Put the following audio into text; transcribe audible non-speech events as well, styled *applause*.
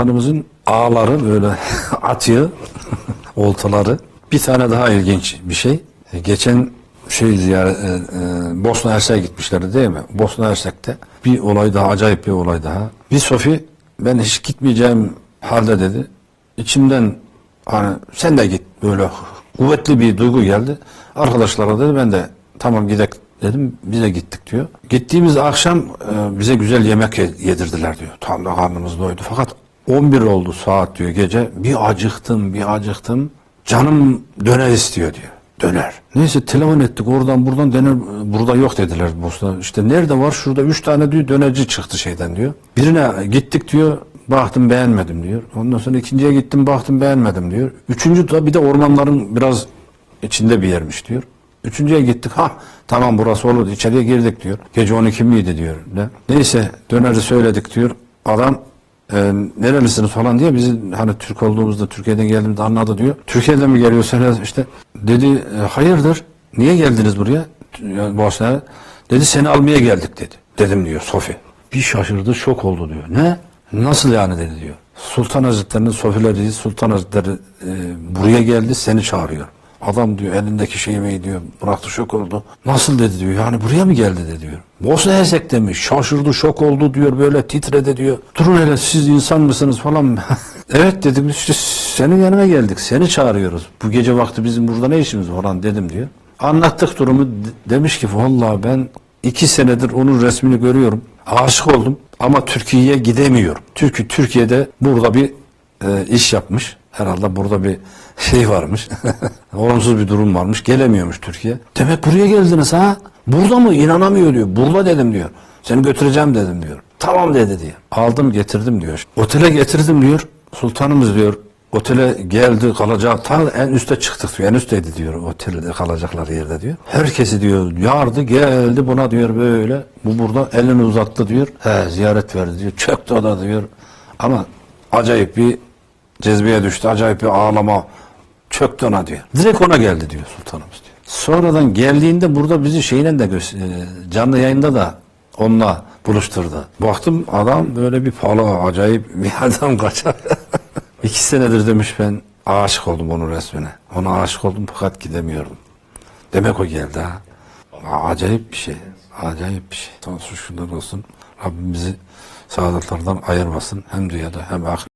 sultanımızın ağları böyle *laughs* atıyor *laughs* oltaları. Bir tane daha ilginç bir şey. E, Geçen şey ziyaret, e, e, Bosna Hersek'e gitmişlerdi değil mi? Bosna Hersek'te bir olay daha, acayip bir olay daha. Bir Sofi ben hiç gitmeyeceğim halde dedi. İçimden hani sen de git böyle *laughs* kuvvetli bir duygu geldi. Arkadaşlara dedi ben de tamam gidek dedim. Biz de gittik diyor. Gittiğimiz akşam e, bize güzel yemek ye- yedirdiler diyor. Tam da karnımız doydu. Fakat 11 oldu saat diyor gece. Bir acıktım, bir acıktım. Canım döner istiyor diyor. Döner. Neyse telefon ettik oradan buradan döner burada yok dediler Bosna. İşte nerede var şurada üç tane diyor dönerci çıktı şeyden diyor. Birine gittik diyor baktım beğenmedim diyor. Ondan sonra ikinciye gittim baktım beğenmedim diyor. Üçüncü da bir de ormanların biraz içinde bir yermiş diyor. Üçüncüye gittik. Ha tamam burası olur. İçeriye girdik diyor. Gece 12 miydi diyor. Ne? Neyse döneri söyledik diyor. Adam e, nerelisiniz falan diye bizi hani Türk olduğumuzda Türkiye'den geldiğimizde anladı diyor. Türkiye'den mi geliyorsunuz işte dedi e, hayırdır niye geldiniz buraya yani Bosna'ya dedi seni almaya geldik dedi. Dedim diyor Sofi. Bir şaşırdı şok oldu diyor. Ne? Nasıl yani dedi diyor. Sultan Hazretleri'nin Sofileri Sultan Hazretleri e, buraya geldi seni çağırıyor. Adam diyor elindeki şeyi diyor bıraktı şok oldu. Nasıl dedi diyor yani buraya mı geldi de diyor. Bosna Hersek'te mi? Şaşırdı şok oldu diyor böyle titredi diyor. Durun hele siz insan mısınız falan. *laughs* evet dedim işte senin yanına geldik seni çağırıyoruz. Bu gece vakti bizim burada ne işimiz var falan dedim diyor. Anlattık durumu De- demiş ki vallahi ben iki senedir onun resmini görüyorum. Aşık oldum ama Türkiye'ye gidemiyorum. Çünkü Türkiye'de burada bir e, iş yapmış. Herhalde burada bir şey varmış. *laughs* Olumsuz bir durum varmış. Gelemiyormuş Türkiye. Demek buraya geldiniz ha? Burada mı? İnanamıyor diyor. Burada dedim diyor. Seni götüreceğim dedim diyor. Tamam dedi diyor. Aldım getirdim diyor. Otele getirdim diyor. Sultanımız diyor. Otele geldi kalacak. Ta en üste çıktık diyor. En üstteydi diyor otelde kalacakları yerde diyor. Herkesi diyor yardı geldi buna diyor böyle. Bu burada elini uzattı diyor. He ziyaret verdi diyor. Çöktü o da diyor. Ama acayip bir cezbeye düştü. Acayip bir ağlama çöktü ona diyor. Direkt ona geldi diyor sultanımız diyor. Sonradan geldiğinde burada bizi şeyle de e, canlı yayında da onunla buluşturdu. Baktım adam böyle bir pala acayip bir *laughs* adam kaçar. *laughs* İki senedir demiş ben aşık oldum onun resmine. Ona aşık oldum fakat gidemiyordum. Demek o geldi ha. Acayip bir şey. Acayip bir şey. Sonsuz şunlar olsun. Rabbim bizi saadatlardan ayırmasın. Hem dünyada hem ahirette.